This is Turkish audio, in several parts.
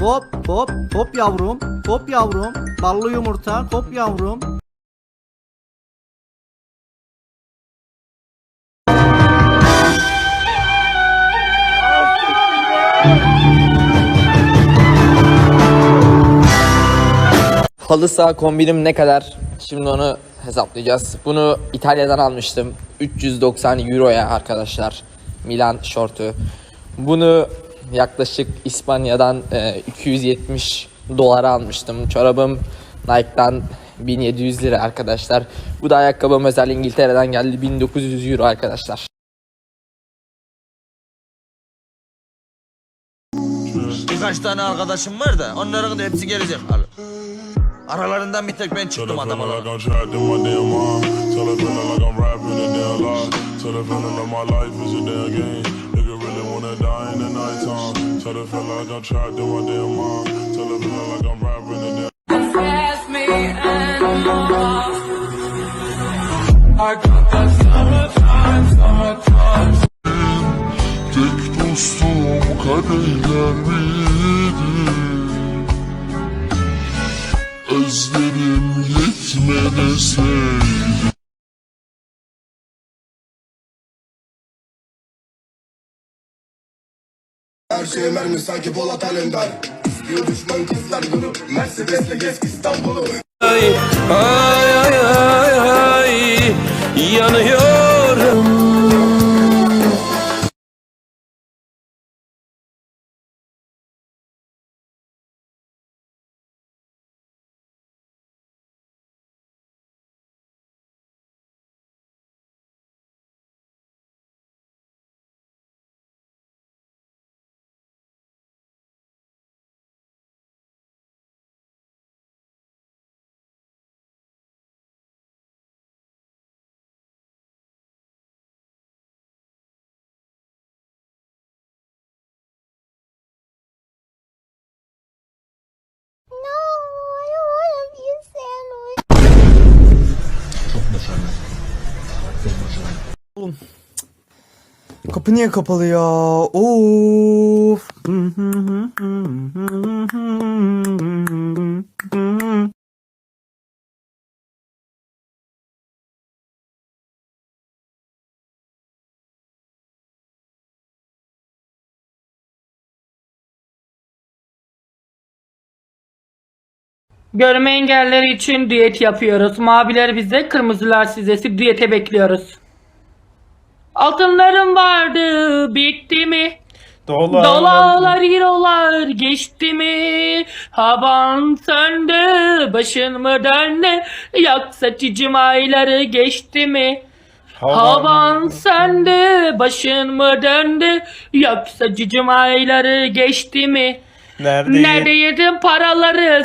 Hop hop hop yavrum. Hop yavrum. Ballı yumurta. Hop yavrum. Halı saha kombinim ne kadar? Şimdi onu hesaplayacağız. Bunu İtalya'dan almıştım. 390 euroya arkadaşlar. Milan şortu. Bunu yaklaşık İspanya'dan e, 270 dolara almıştım. Çorabım Nike'dan 1700 lira arkadaşlar. Bu da ayakkabım özel İngiltere'den geldi 1900 euro arkadaşlar. Birkaç tane arkadaşım var da onların da hepsi gelecek abi. Aralarından bir tek ben çıktım adam olarak. İn. Tell die in the nighttime. Tell her feeling like I'm trapped in my damn mind. Tell her feeling like I'm rapping a damn Ask me and more. I got that summertime, summertime. Tek dostum kadehler miydi? Özlerim yetmedeseydi şey mermi sanki Polat Alemdar. İstiyor düşman kızlar bunu. Mercedes'le gez İstanbul'u. Ay ay ay ay yanıyorum. Kapı niye kapalı ya? Of. Görme engelleri için diyet yapıyoruz. Maviler bize, kırmızılar size. Diyete bekliyoruz. Altınlarım vardı, bitti mi? Dolarlar, eurolar geçti mi? Havan söndü, başın mı döndü? Yoksa cicim ayları geçti mi? Havan söndü, başın mı döndü? Yoksa cicim ayları geçti mi? Nerede? Nerede yedin paraları?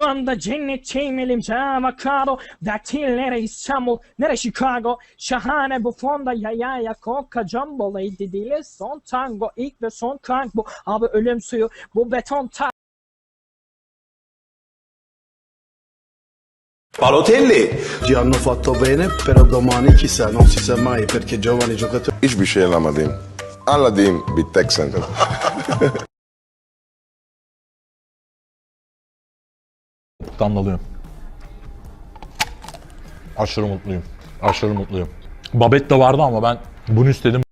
anda cennetteyim elimce avokado Daktillere İstanbul Nere Chicago Şahane bu fonda ya ya ya Coca Jumbo Lady dili son tango ilk ve son kank bu Abi ölüm suyu bu beton ta Balotelli Ci hanno fatto bene però domani chissà non si sa mai perché giovani giocatori Hiçbir şey anlamadım. Anladığım bir tek sentence. dalıyım. Aşırı mutluyum. Aşırı mutluyum. Babette vardı ama ben bunu istedim.